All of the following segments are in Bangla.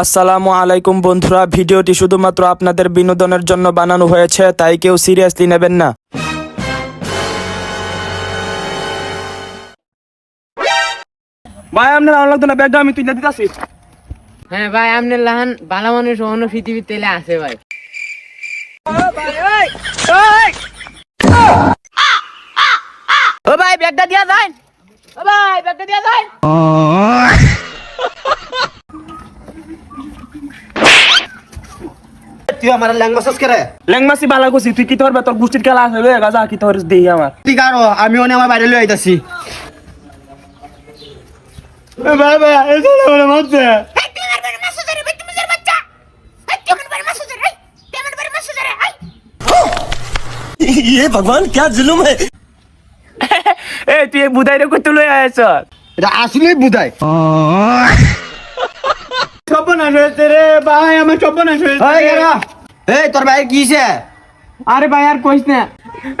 আসসালামু আলাইকুম বন্ধুরা ভিডিওটি শুধুমাত্র আপনাদের বিনোদনের জন্য বানানো হয়েছে তাই কেউ সিরিয়াসলি নেবেন না। ভাই আপনার ভালো লাগতো না ব্যাগটা আমি তুই দিতেছি হ্যাঁ ভাই আপনার লাহান ভালো মানুষ অন্য পৃথিবীর তেলে আছে ভাই। ও ভাই ব্যাগটা দিয়া যায় ও ভাই ব্যাগটা দিয়া যায় তুই আমার ল্যাঙ্গুয়েজ করে ল্যাংমাসি বালা করছি তুই কি তোর তোর গোষ্ঠীর খেলা আছে রে গাজা কি তোর দেই আমার ঠিক আর আমি অনেক আমার বাইরে লই আইতাছি ভাই ভাই এই চলে বলে মারছে ये भगवान क्या जुलुम है এ তুই এই বুধাইরে কই তুই লই আইছ এটা আসলেই বুঝায় সর্বনাশ হয়েছে রে ভাই আমার সর্বনাশ হয়েছে। এই তোর ভাই কিছে আরে ভাই আর কইস না।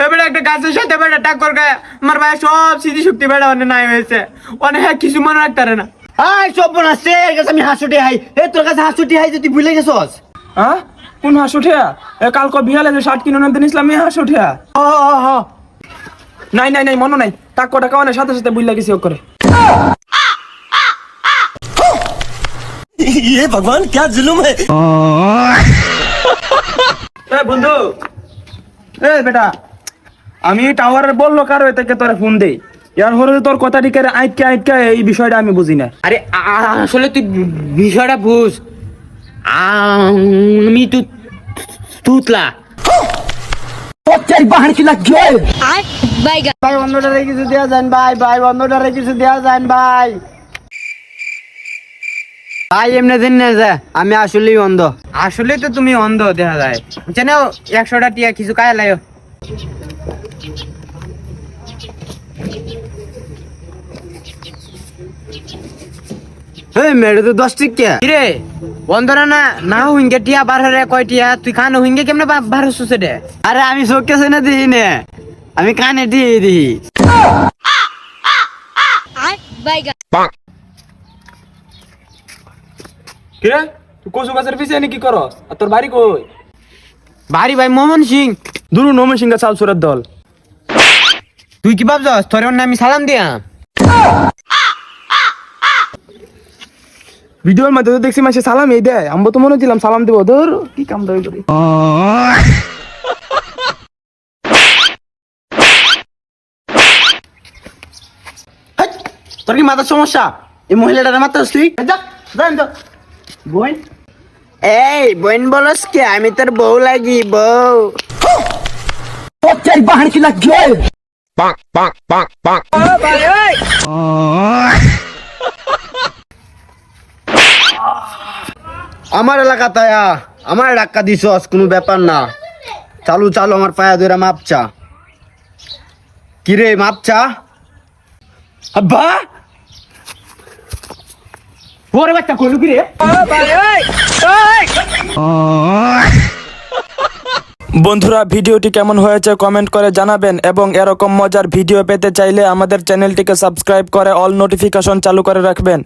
এবারে একটা গাছের সাথে বেটা টাক্কর গায়ে। আমার ভাই সব স্মৃতি শক্তি বেটা অনেক নাই হয়েছে। অনেক কিছু মনে রাখতে না। আই সর্বনাশ রে এর কাছে আমি হাসুটি হাই। এই তোর কাছে হাসুটি হাই তুই ভুলে গেছস? হ্যাঁ কোন হাঁস উঠিয়া এ কালকে বিয়ালে যে শার্ট কিনে ইসলাম হাঁস উঠিয়া নাই নাই নাই মনে নাই। টাকা অনেক সাথে সাথে বুঝলা গেছি করে। ये भगवान क्या जुलुम है এ বন্ধু এ বেটা আমি টাওয়ারের বললো কারো থেকে তোরে ফোন দেই ইয়ার হরে তোর কথা টিকে আইটকে আইটকে এই বিষয়টা আমি বুঝি না আরে আ- আ- আসলে তুই বিষয়টা বুঝ আমি তু তুতলা ভাই বন্ধটারে কিছু দেয়া যান ভাই ভাই বন্ধটারে কিছু দেয়া যান ভাই ভাই এমনি দিন না যা আমি আসলেই অন্ধ। আসলে তো তুমি অন্ধ দেখা যায়। জানো একশোটা টিয়া কিছু কায় লাইও এই মেরে তো দশ টিকা কিরে অন্ধরা না না হুইঙ্গে টিয়া বার হরে কয় টিয়া? তুই খানো হুইঙ্গে কেমনে বা- বার হচ্ছিস রে আরে আমি দিই নে। আমি কানে দিয়ে দিই কিরে? তুই কচু গাছের পিছিয়ে এনে কি করস? আর তোর বাড়ি কই? ভারি ভাই মোহন সিং। দুরু নমে সিংহা চাল সুরের দল। তুই কি ভাবছস? তোর অন্য আমি সালাম দিয়া ভিডিওর মধ্যে তো দেখছি মাসে সালাম এই দেয়। আমি তো মনে দিলাম সালাম দেবো। ধর কি কাম দাবি করি তোর কি মাথার সমস্যা? এই মহিলাটার মাথা তুই? যা তো বোন? এই বোন বলস কি আমি তোর বউ লাগি বউ। আমার এলাকা তায়া আমার ডাক্কা দিছস কোনো ব্যাপার না। চালু চালু আমার পায়া ধরে মাপ চা কিরে মাপ চা আব্বা! ওরে বাচ্চা কইলু কি রে? বন্ধুরা, ভিডিওটি কেমন হয়েছে কমেন্ট করে জানাবেন এবং এরকম মজার ভিডিও পেতে চাইলে আমাদের চ্যানেলটিকে সাবস্ক্রাইব করে অল নোটিফিকেশন চালু করে রাখবেন।